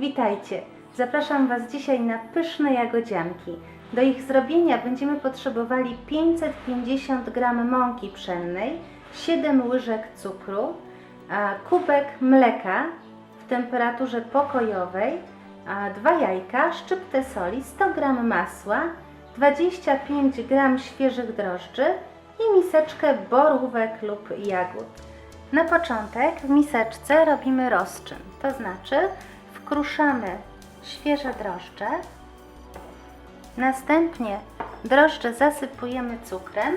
Witajcie! Zapraszam Was dzisiaj na pyszne jagodzianki. Do ich zrobienia będziemy potrzebowali 550 g mąki pszennej, 7 łyżek cukru, kubek mleka w temperaturze pokojowej, a, dwa jajka, szczyptę soli, 100 g masła, 25 g świeżych drożdży i miseczkę borówek lub jagód. Na początek w miseczce robimy rozczyn, to znaczy wkruszamy świeże drożdże, następnie drożdże zasypujemy cukrem,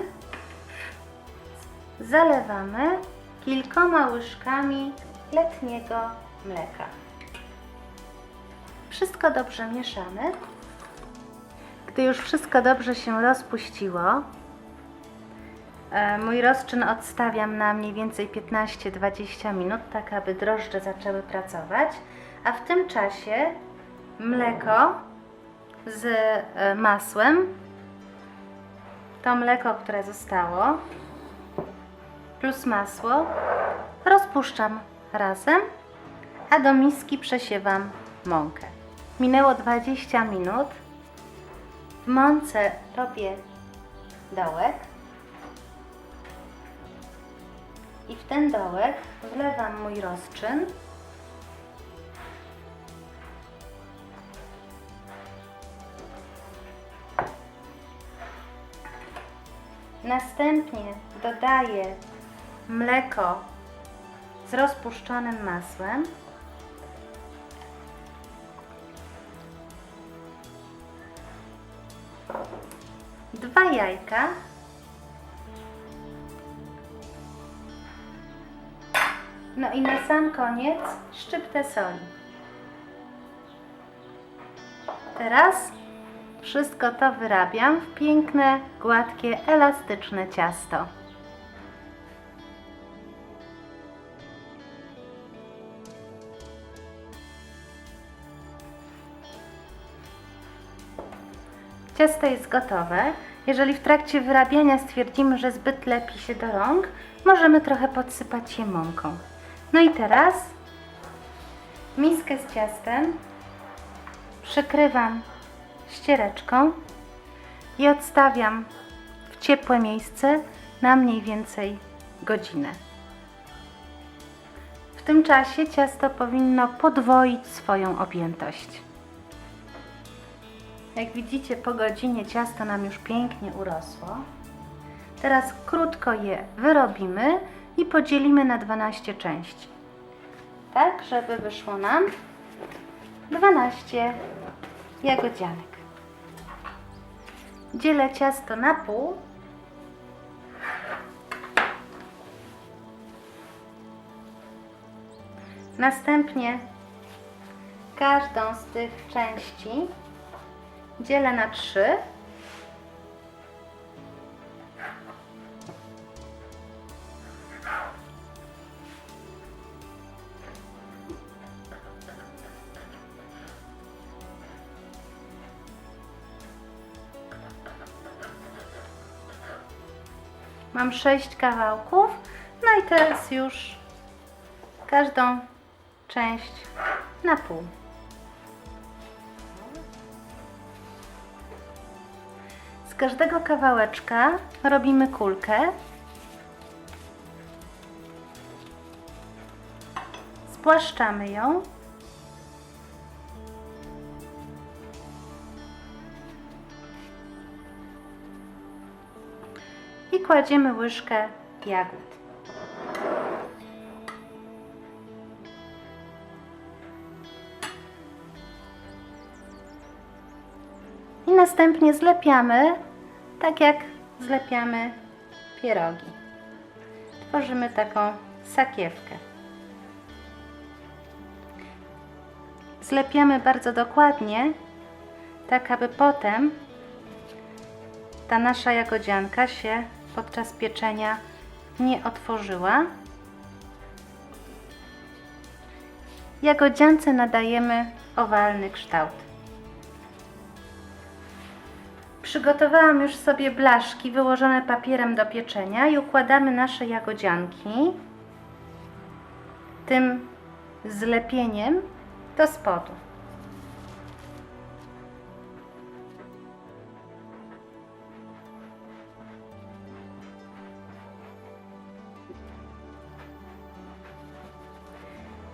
zalewamy kilkoma łyżkami letniego mleka. Wszystko dobrze mieszamy. Gdy już wszystko dobrze się rozpuściło, E, Mój rozczyn odstawiam na mniej więcej 15-20 minut, tak aby drożdże zaczęły pracować, a w tym czasie mleko z e, masłem, to mleko, które zostało, plus masło, rozpuszczam razem, a do miski przesiewam mąkę. Minęło 20 minut. W mące robię dołek. I w ten dołek wlewam mój rozczyn. Następnie dodaję mleko z rozpuszczonym masłem. Dwa jajka No i na sam koniec szczyptę soli. Teraz wszystko to wyrabiam w piękne, gładkie, elastyczne ciasto. Ciasto jest gotowe. Jeżeli w trakcie wyrabiania stwierdzimy, że zbyt lepi się do rąk, możemy trochę podsypać je mąką. No i teraz miskę z ciastem przykrywam ściereczką i odstawiam w ciepłe miejsce na mniej więcej godzinę. W tym czasie ciasto powinno podwoić swoją objętość. Jak widzicie, po godzinie ciasto nam już pięknie urosło. Teraz krótko je wyrobimy i podzielimy na 12 części. Tak, żeby wyszło nam 12 jagodzianek. Dzielę ciasto na pół. Następnie każdą z tych części dzielę na trzy. Mam sześć kawałków. No i teraz już każdą część na pół. Z każdego kawałeczka robimy kulkę. Spłaszczamy ją. I kładziemy łyżkę jagód. I następnie zlepiamy, tak jak zlepiamy pierogi. Tworzymy taką sakiewkę. Zlepiamy bardzo dokładnie, tak aby potem ta nasza jagodzianka się podczas pieczenia nie otworzyła. Jagodziance nadajemy owalny kształt. Przygotowałam już sobie blaszki wyłożone papierem do pieczenia i układamy nasze jagodzianki tym zlepieniem do spodu.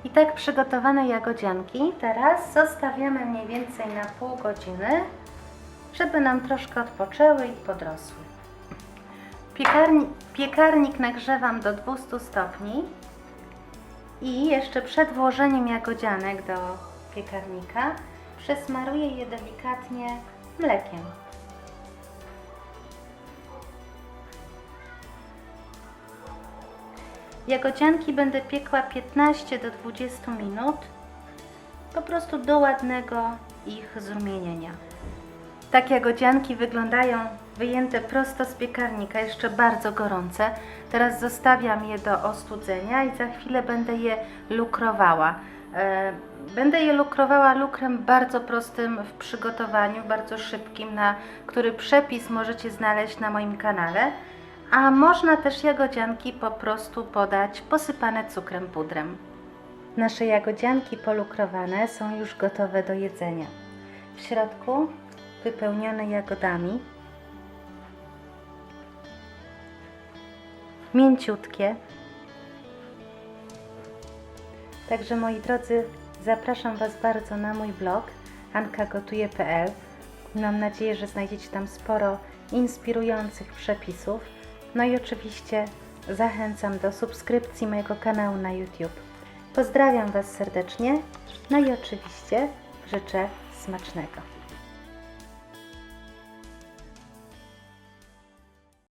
I tak przygotowane jagodzianki teraz zostawiamy mniej więcej na pół godziny, żeby nam troszkę odpoczęły i podrosły. Piekarni, piekarnik nagrzewam do 200 stopni i jeszcze przed włożeniem jagodzianek do piekarnika przesmaruję je delikatnie mlekiem. Jagodzianki będę piekła 15 do 20 minut, po prostu do ładnego ich zrumienienia. Tak jagodzianki wyglądają wyjęte prosto z piekarnika, jeszcze bardzo gorące. Teraz zostawiam je do ostudzenia i za chwilę będę je lukrowała. E, Będę je lukrowała lukrem bardzo prostym w przygotowaniu, bardzo szybkim, na który przepis możecie znaleźć na moim kanale. A można też jagodzianki po prostu podać posypane cukrem pudrem. Nasze jagodzianki polukrowane są już gotowe do jedzenia. W środku wypełnione jagodami. Mięciutkie. Także moi drodzy, zapraszam Was bardzo na mój blog ankagotuje.pl. Mam nadzieję, że znajdziecie tam sporo inspirujących przepisów. No i oczywiście zachęcam do subskrypcji mojego kanału na YouTube. Pozdrawiam Was serdecznie. No i oczywiście życzę smacznego.